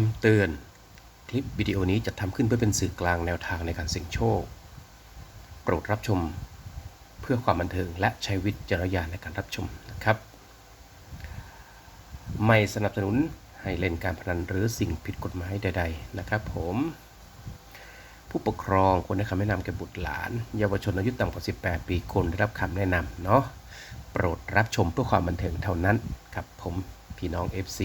คำเตือน คลิปวิดีโอนี้จะทำขึ้นเพื่อเป็นสื่อกลางแนวทางในการเสี่ยงโชค โปรดรับชม เพื่อความบันเทิงและใช้วิจารณญาณในการรับชมนะครับ ไม่สนับสนุนให้เล่นการพนันหรือสิ่งผิดกฎหมายใด ๆ นะครับ ผม ผู้ปกครองควรให้คำแนะนำแก่บุตรหลาน เยาวชนอายุต่ำกว่า 18 ปีควรได้รับคำแนะนำเนาะโปรดรับชมเพื่อความบันเทิงเท่านั้นครับผมพี่น้อง FC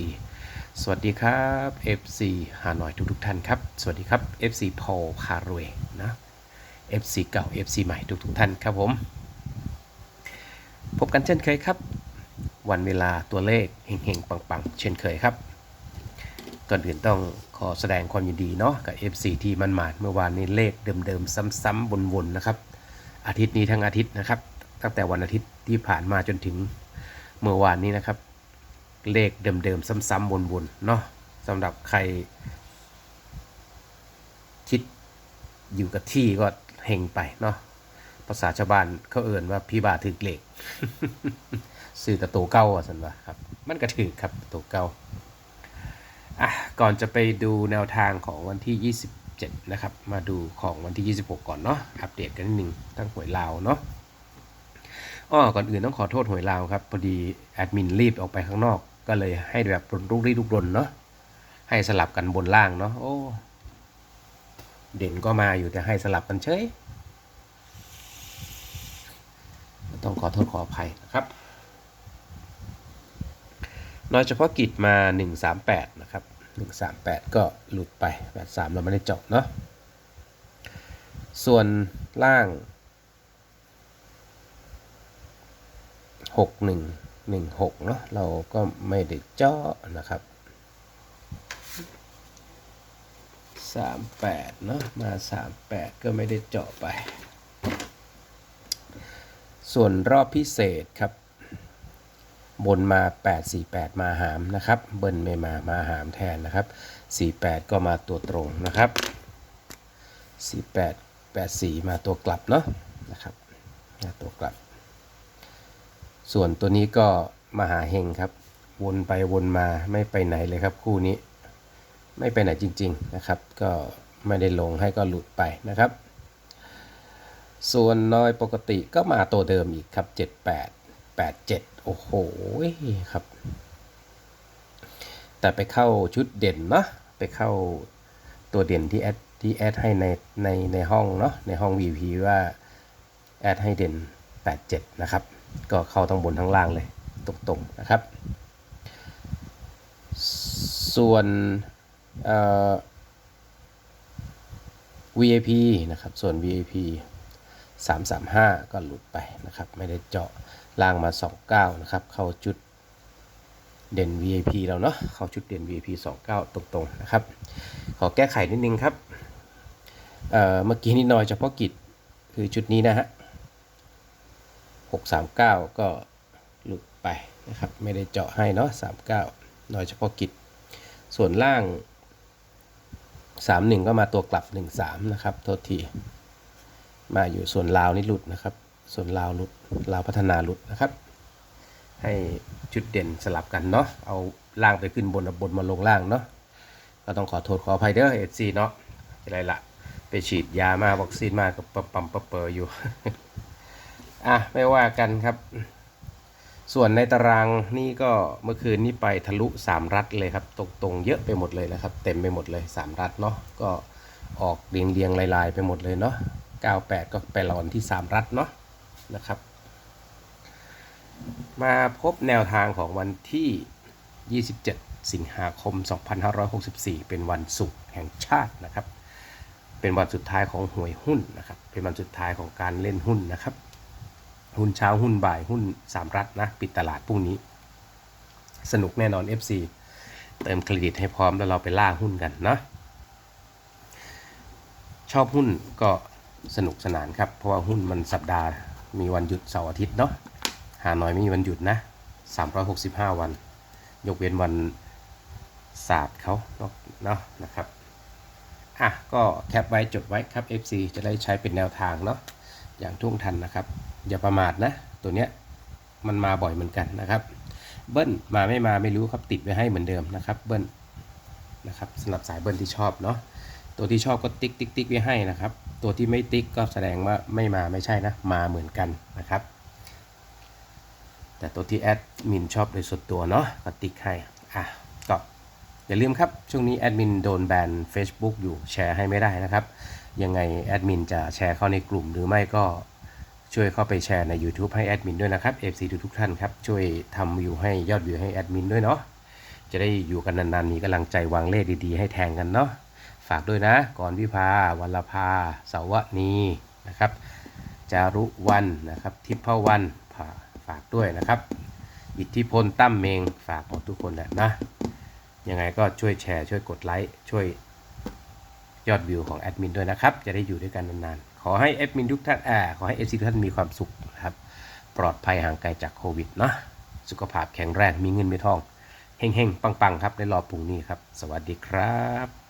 สวัสดีครับ FC ฮาหน่อยทุกทุกๆท่านครับ สวัสดีครับ FC พอลพารวยนะ FC เก่า FC ใหม่ทุกทุกๆท่านครับผม พบกันเช่นเคยครับ วันเวลาตัวเลขเฮงๆ ปังๆ เช่นเคยครับ ก่อนอื่นต้องขอแสดงความยินดีเนาะกับ FC ที่มันหมาดเมื่อวานนี้เลขเดิมๆ ซ้ำๆวนๆนะครับ อาทิตย์นี้ทั้งอาทิตย์นะครับ ตั้งแต่วันอาทิตย์ที่ผ่านมาจนถึงเมื่อวานนี้นะครับ เลขเดิมๆ ซ้ำๆวนๆ เนาะสำหรับใคร คิดอยู่กับที่ก็เฮงไปเนาะภาษาชาวบ้านเขาเอ่นว่าพี่บาถือเลขซื้อกับตัวเก้าอะสันว่าครับ มันก็ถือครับตัวเก้าอะก่อนจะไปดูแนวทางของวันที่ 27 นะครับ มาดูของวันที่ 26 ก่อนเนาะอัปเดตกันนิดนึงทั้งหวยลาวเนาะอ้อก่อนอื่นต้องขอโทษหวยลาวครับ พอดีแอดมินรีบออกไปข้างนอก ก็เลยให้แบบรุกรีลุกรนเนาะให้สลับกันบนล่างเนาะโอ้เด่นก็มาอยู่แต่ให้สลับกันเฉยต้องขอโทษขออภัยนะครับโดยเฉพาะกิจมา 138 นะครับ 138 ก็หลุดไป 83 เราไม่ได้เจาะเนาะส่วนล่าง 16เนาะเราก็ไม่ได้เจาะนะครับ 38เนาะมา 38 ก็ไม่ได้เจาะไป ส่วนรอบพิเศษครับ บนมา 848 มาหามนะครับ เบิ้ลไม่มามาหามแทนนะครับ 48 ก็มาตัวตรงนะครับ 48 84 มาตัวกลับเนาะนะครับมาตัวกลับ ส่วนตัวนี้ก็มหาเฮงครับ วนไปวนมาไม่ไปไหนเลยครับ คู่นี้ ไม่ไปไหนจริง ๆนะครับ ก็ไม่ได้ลงให้ก็หลุดไปนะครับ ส่วนน้อยปกติก็มาตัวเดิมอีกครับ 78 87 โอ้โหครับ แต่ไปเข้าชุดเด่นเนาะไปเข้าตัวเด่นที่แอดที่แอดให้ในในในห้องเนาะในห้อง VP ว่าแอดให้เด่น 87 นะครับ ก็เข้าทั้งบนทั้งล่างเลยตรงๆนะครับ ส่วนเอ่อ VIP นะครับส่วน VIP 335 ก็หลุดไปนะครับ ไม่ได้เจาะล่างมา 29 นะครับ เข้าจุดเด่น VIP เราเนาะเข้าชุดเด่น VIP 29 ตรงๆนะครับ ขอแก้ไขนิดนึงครับเอ่อเมื่อกี้นิดหน่อยเฉพาะกิจคือชุดนี้นะฮะ 639 ก็หลุดไปนะครับ ไม่ได้เจาะให้เนาะ39น้อยเฉพาะกิจ ส่วนล่าง 31 ก็มาตัวกลับ 13 นะครับ โทษที มาอยู่ส่วนลาวนี่หลุดนะครับ ส่วนลาวหลุด ลาวพัฒนาหลุดนะครับ ให้ชุดเด่นสลับกันเนาะ เอาล่างไปขึ้นบนบนมาลงล่างเนาะ ก็ต้องขอโทษขออภัยเด้อเอซีเนาะอะไรละไปฉีดยามาวัคซีนมากับปั๊มปั๊มเปอร์อยู่ อะไม่ว่ากันครับ ส่วนในตารางนี่ก็เมื่อคืนนี้ไปทะลุ 3 รัฐเลยครับ ตรงๆเยอะไปหมดเลยนะครับ เต็มไปหมดเลย 3 รัฐเนาะก็ออกเรียงเรียงลายๆ ไปหมดเลยเนาะ98 ก็ไปหลอนที่ 3 รัฐเนาะนะครับ มาพบแนวทางของวันที่ 27 สิงหาคม 2564 เป็นวันศุกร์แห่งชาตินะครับ เป็นวันสุดท้ายของหวยหุ้นนะครับ เป็นวันสุดท้ายของการเล่นหุ้นนะครับ หุ้นเช้าหุ้นบ่ายหุ้นสามรัฐนะ ปิดตลาดพรุ่งนี้ สนุกแน่นอน FC เติมเครดิตให้พร้อมแล้วเราไปล่าหุ้นกันเนาะชอบหุ้นก็สนุกสนานครับ เพราะว่าหุ้นมันสัปดาห์มีวันหยุดเสาร์อาทิตย์เนาะหาน้อยไม่มีวันหยุดนะ 365 วัน ยกเว้นวันศาสตร์เขาเนาะนะครับอะก็แคปไว้จดไว้ครับ FC จะได้ใช้เป็นแนวทางเนาะอย่างทุ่วงทันนะครับ อย่าประมาทนะ ตัวเนี้ยมันมาบ่อยเหมือนกันนะครับ เบิ้ลมาไม่มาไม่รู้ครับติดไว้ให้เหมือนเดิมนะครับ เบิ้ลนะครับสำหรับสายเบิ้ลที่ชอบเนาะตัวที่ชอบก็ติ๊กติ๊กติ๊กไว้ให้นะครับ ตัวที่ไม่ติ๊กก็แสดงว่าไม่มาไม่ใช่นะมาเหมือนกันนะครับ แต่ตัวที่แอดมินชอบโดยส่วนตัวเนาะก็ติ๊กให้อะก็อย่าลืมครับ ช่วงนี้แอดมินโดนแบน Facebook อยู่แชร์ให้ไม่ได้นะครับ ยังไงแอดมินจะแชร์เข้าในกลุ่มหรือไม่ก็ ช่วยเข้าไปแชร์ใน YouTube ให้แอดมินด้วยนะครับ FC ทุกๆท่านครับ ช่วยทำวิวให้ยอดวิวให้แอดมินด้วยเนาะจะได้อยู่กันนานๆมีกำลังใจวางเลขดีๆ ให้แทงกันเนาะฝากด้วยนะก่อนวิภาวัลภาเสาวนีนะครับจารุวันนะครับทิพวันฝากด้วยนะครับ อิทธิพลตั้มเมงฝากหมดทุกคนแหละนะยังไงก็ช่วยแชร์ช่วยกดไลค์ช่วยยอดวิวของแอดมินด้วยนะครับ จะได้อยู่ด้วยกันนานๆ ขอให้เอดมินทุกท่านอ่าขอให้เอซีทุกท่านมีความสุขนะครับ ปลอดภัยห่างไกลจากโควิดเนาะสุขภาพแข็งแรงมีเงินมีทองเฮงๆ ปังๆ ครับในรอบพรุ่งนี้ครับ สวัสดีครับ